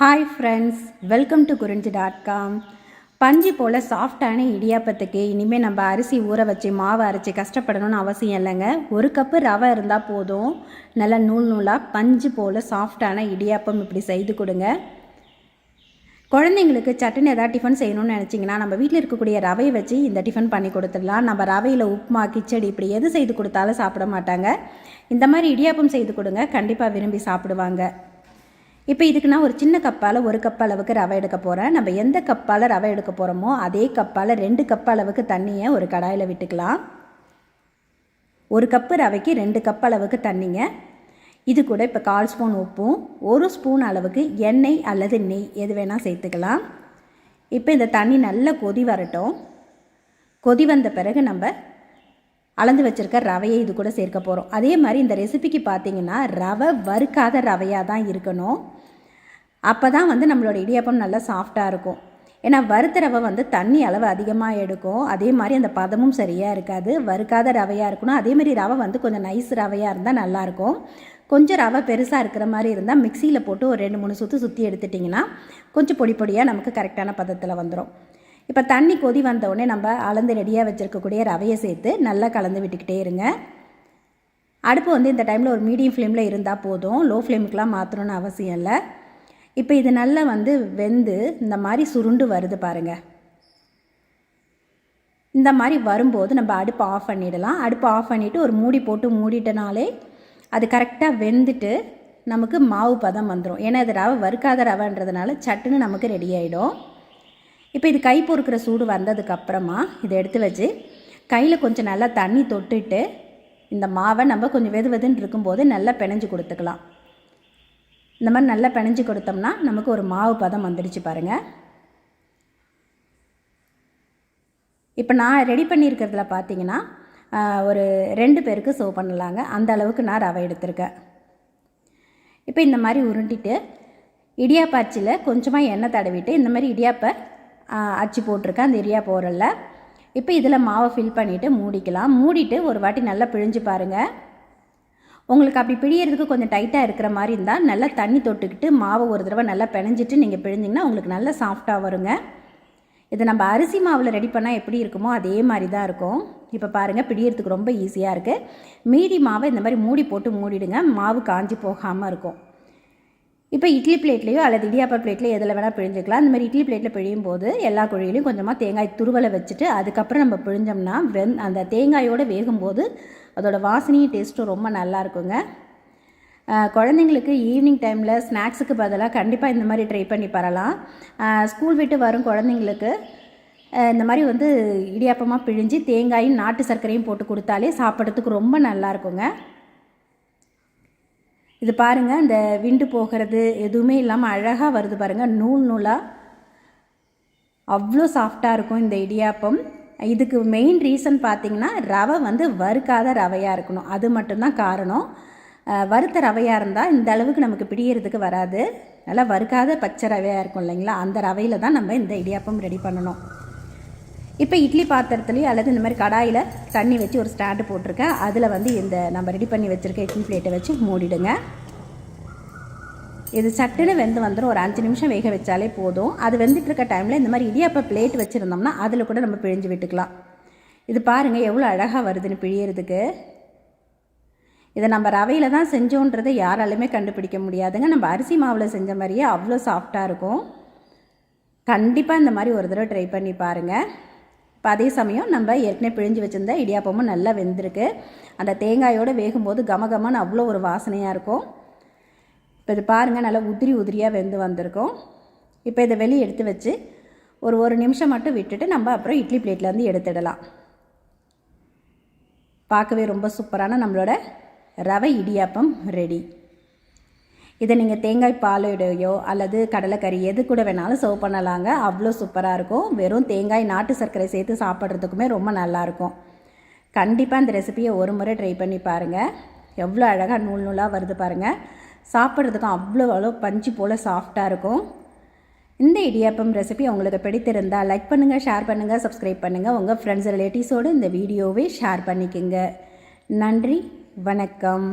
Hi friends welcome to Kurinji dot com பஞ்சு போல் சாஃப்டான இடியாப்பத்துக்கு இனிமேல் நம்ம அரிசி ஊற வச்சு மாவு அரைச்சி கஷ்டப்படணும்னு அவசியம் இல்லைங்க. ஒரு கப்பு ரவை இருந்தால் போதும். நல்லா நூல் நூலாக பஞ்சு போல் சாஃப்டான இடியாப்பம் இப்படி செய்து கொடுங்க. குழந்தைங்களுக்கு சட்டுன்னு எதாவது டிஃபன் செய்யணும்னு நினச்சிங்கன்னா நம்ம வீட்டில் இருக்கக்கூடிய ரவையை வச்சு இந்த டிஃபன் பண்ணி கொடுத்துடலாம். நம்ம ரவையில் உப்புமா கிச்சடி இப்படி எது செய்து கொடுத்தாலும் சாப்பிட மாட்டாங்க. இந்த மாதிரி இடியாப்பம் செய்து கொடுங்க. கண்டிப்பாக விரும்பி சாப்பிடுவாங்க. இப்போ இதுக்கு நான் ஒரு சின்ன கப்பால் ஒரு கப் அளவுக்கு ரவை எடுக்க போகிறேன் நம்ம எந்த கப்பால் ரவை எடுக்க போகிறோமோ அதே கப்பால் ரெண்டு கப் அளவுக்கு தண்ணியை ஒரு கடாயில் விட்டுக்கலாம். ஒரு கப்பு ரவைக்கு ரெண்டு கப் அளவுக்கு தண்ணிங்க. இது கூட இப்போ கால் ஸ்பூன் உப்பும் ஒரு ஸ்பூன் அளவுக்கு எண்ணெய் அல்லது நெய் எது வேணால் சேர்த்துக்கலாம். இப்போ இந்த தண்ணி நல்லா கொதி வரட்டும். கொதி வந்த பிறகு நம்ம அளந்து வச்சுருக்க ரவையை இது கூட சேர்க்க போகிறோம் அதே மாதிரி இந்த ரெசிபிக்கு பார்த்தீங்கன்னா ரவை வறுக்காத ரவையாக தான் இருக்கணும். அப்போ தான் வந்து நம்மளோட இடியாப்பம் நல்லா சாஃப்டாக இருக்கும். ஏன்னா வறுத்த ரவை வந்து தண்ணி அளவு அதிகமாக எடுக்கும். அதே மாதிரி அந்த பதமும் சரியாக இருக்காது. வறுக்காத ரவையாக இருக்கணும். அதே மாதிரி ரவை வந்து கொஞ்சம் நைஸ் ரவையாக இருந்தால் நல்லாயிருக்கும் கொஞ்சம் ரவை பெருசாக இருக்கிற மாதிரி இருந்தால் மிக்சியில் போட்டு ஒரு ரெண்டு மூணு சுற்று சுற்றி எடுத்துட்டிங்கன்னா கொஞ்சம் பொடி பொடியாக நமக்கு கரெக்டான பதத்தில் வந்துடும் இப்போ தண்ணி கொதி வந்தவுடனே நம்ம அளந்து ரெடியாக வச்சுருக்கக்கூடிய ரவையை சேர்த்து நல்லா கலந்து விட்டுக்கிட்டே இருங்க. அடுப்பு வந்து இந்த டைமில் ஒரு மீடியம் ஃப்ளேமில் இருந்தால் போதும். லோ ஃப்ளேமுக்கெலாம் மாற்றணும்னு அவசியம் இல்லை. இப்போ இது நல்லா வந்து வெந்து இந்த மாதிரி சுருண்டு வருது பாருங்கள் இந்த மாதிரி வரும்போது நம்ம அடுப்பை ஆஃப் பண்ணிடலாம். அடுப்பை ஆஃப் பண்ணிவிட்டு ஒரு மூடி போட்டு மூடிட்டனாலே அது கரெக்டாக வெந்துட்டு நமக்கு மாவு பதம் வந்துடும் ஏன்னா இது ரவை வறுக்காத ரவைன்றதுனால சட்டுன்னு நமக்கு ரெடி ஆகிடும் இப்போ இது கை பொறுக்கிற சூடு வந்ததுக்கப்புறமா இதை எடுத்து வச்சு கையில் கொஞ்சம் நல்லா தண்ணி தொட்டுட்டு இந்த மாவை நம்ம கொஞ்சம் வெது வெதுன்னு இருக்கும்போது நல்லா பிணைஞ்சு கொடுத்துக்கலாம். இந்த மாதிரி நல்லா பிணைஞ்சு கொடுத்தோம்னா நமக்கு ஒரு மாவு பதம் வந்துடுச்சு பாருங்கள் இப்போ நான் ரெடி பண்ணியிருக்கிறதுல பார்த்தீங்கன்னா ஒரு ரெண்டு பேருக்கு சர்வ் பண்ணலாங்க. அந்த அளவுக்கு நான் ரவை எடுத்திருக்கேன். இப்போ இந்த மாதிரி உருண்டிட்டு இடியாப்பாச்சியில் கொஞ்சமாக எண்ணெய் தடவிட்டு இந்த மாதிரி இடியாப்பை அச்சு போட்டிருக்கேன் அந்த இடியாப்ப போரலில் இப்போ இதில் மாவை ஃபில் பண்ணிவிட்டு மூடிக்கலாம். மூடிட்டு ஒரு வாட்டி நல்லா பிழிஞ்சு பாருங்கள் உங்களுக்கு அப்படி பிழியறதுக்கு கொஞ்சம் டைட்டாக இருக்கிற மாதிரி இருந்தால் நல்லா தண்ணி தொட்டுக்கிட்டு மாவை ஒரு தடவை நல்லா பிணைஞ்சிட்டு நீங்கள் பிழிஞ்சிங்கன்னா உங்களுக்கு நல்லா சாஃப்டாக வருங்க. இதை நம்ம அரிசி மாவில் ரெடி பண்ணால் எப்படி இருக்குமோ அதே மாதிரி தான் இருக்கும். இப்போ பாருங்கள் பிடியறதுக்கு ரொம்ப ஈஸியாக இருக்குது மீதி மாவை இந்த மாதிரி மூடி போட்டு மூடிடுங்க. மாவு காஞ்சி போகாமல் இருக்கும். இப்போ இட்லி பிளேட்லேயோ அல்லது இடியாப்ப பிளேட்லேயோ எதில் வேணால் பிழிஞ்சிக்கலாம். இந்த மாதிரி இட்லி பிளேட்டில் பிழியும் போது எல்லா குழியிலையும் கொஞ்சமாக தேங்காய் துருவலை வச்சுட்டு அதுக்கப்புறம் நம்ம பிழிஞ்சோம்னா வெந் அந்த தேங்காயோடு வேகும்போது அதோடய வாசனையும் டேஸ்ட்டும் ரொம்ப நல்லா இருக்குங்க. குழந்தைங்களுக்கு ஈவினிங் டைமில் ஸ்நாக்ஸுக்கு பதிலாக கண்டிப்பாக இந்த மாதிரி ட்ரை பண்ணி பரலாம். ஸ்கூல் விட்டு வரும் குழந்தைங்களுக்கு இந்த மாதிரி வந்து இடியாப்பமாக பிழிஞ்சு தேங்காயும் நாட்டு சர்க்கரையும் போட்டு கொடுத்தாலே சாப்பிட்றதுக்கு ரொம்ப நல்லா இருக்குங்க. இது பாருங்கள் இந்த விண்டு போகிறது எதுவுமே இல்லாமல் அழகாக வருது பாருங்கள் நூல் நூலாக அவ்வளோ சாஃப்டாக இருக்கும் இந்த இடியாப்பம். இதுக்கு மெயின் ரீசன் பார்த்திங்கன்னா ரவை வந்து வறுக்காத ரவையாக இருக்கணும். அது மட்டும்தான் காரணம். வறுத்த ரவையாக இருந்தால் இந்த அளவுக்கு நமக்கு பிடிக்கிறதுக்கு வராது. நல்லா வறுக்காத பச்சை ரவையாக இருக்கும் இல்லைங்களா? அந்த ரவையில் தான் நம்ம இந்த இடியாப்பம் ரெடி பண்ணணும். இப்போ இட்லி பாத்திரத்துலேயும் அல்லது இந்த மாதிரி கடாயில் தண்ணி வச்சு ஒரு ஸ்டாண்டு போட்டிருக்கேன். அதில் வந்து இந்த நம்ம ரெடி பண்ணி வச்சுருக்க இட்லி பிளேட்டை வச்சு மூடிடுங்க. இது சட்டுன்னு வெந்து வந்துடும் ஒரு அஞ்சு நிமிஷம் வேக வச்சாலே போதும். அது வெந்துட்டு இருக்க டைமில் இந்த மாதிரி இடியாப்ப பிளேட் வச்சுருந்தோம்னா அதில் கூட நம்ம பிழிஞ்சு விட்டுக்கலாம். இது பாருங்கள் எவ்வளோ அழகாக வருதுன்னு பிழியறதுக்கு. இதை நம்ம ரவையில் தான் செஞ்சோன்றதை யாராலுமே கண்டுபிடிக்க முடியாதுங்க. நம்ம அரிசி மாவில் செஞ்ச மாதிரியே அவ்வளோ சாஃப்டாக இருக்கும். கண்டிப்பாக இந்த மாதிரி ஒரு தடவை ட்ரை பண்ணி பாருங்கள் இப்போ அதே சமயம் நம்ம ஏற்கனவே பிழிஞ்சு வச்சுருந்த இடியாப்பமும் நல்லா வெந்திருக்கு. அந்த தேங்காயோடு வேகும்போது கமகமன்னு அவ்வளோ ஒரு வாசனையாக இருக்கும். இப்போ இது பாருங்கள் நல்லா உதிரி உதிரியாக வெந்து வந்திருக்கும். இப்போ இதை வெளியே எடுத்து வச்சு ஒரு ஒரு நிமிஷம் மட்டும் விட்டுட்டு நம்ம அப்புறம் இட்லி பிளேட்லேருந்து எடுத்துடலாம். பார்க்கவே ரொம்ப சூப்பரான நம்மளோட ரவை இடியாப்பம் ரெடி. இதை நீங்கள் தேங்காய் பாலோடையோ அல்லது கடலைக்கறி எது கூட வேணாலும் சர்வ் பண்ணலாங்க. அவ்வளோ சூப்பராக இருக்கும். வெறும் தேங்காய் நாட்டு சர்க்கரை சேர்த்து சாப்பிட்றதுக்குமே ரொம்ப நல்லாயிருக்கும் கண்டிப்பாக இந்த ரெசிபியை ஒரு முறை ட்ரை பண்ணி பாருங்கள் எவ்வளோ அழகாக நூல் நூலாக வருது பாருங்கள் சாப்பிட்றதுக்கும் அவ்வளோ அவ்வளோ பஞ்சு போல் சாஃப்டாக இருக்கும். இந்த இடியாப்பம் ரெசிபி உங்களுக்கு பிடித்திருந்தால் லைக் பண்ணுங்கள் ஷேர் பண்ணுங்கள் சப்ஸ்கிரைப் பண்ணுங்கள் உங்கள் ஃப்ரெண்ட்ஸ் ரிலேட்டிவ்ஸோடு இந்த வீடியோவை ஷேர் பண்ணிக்கோங்க. நன்றி வணக்கம்.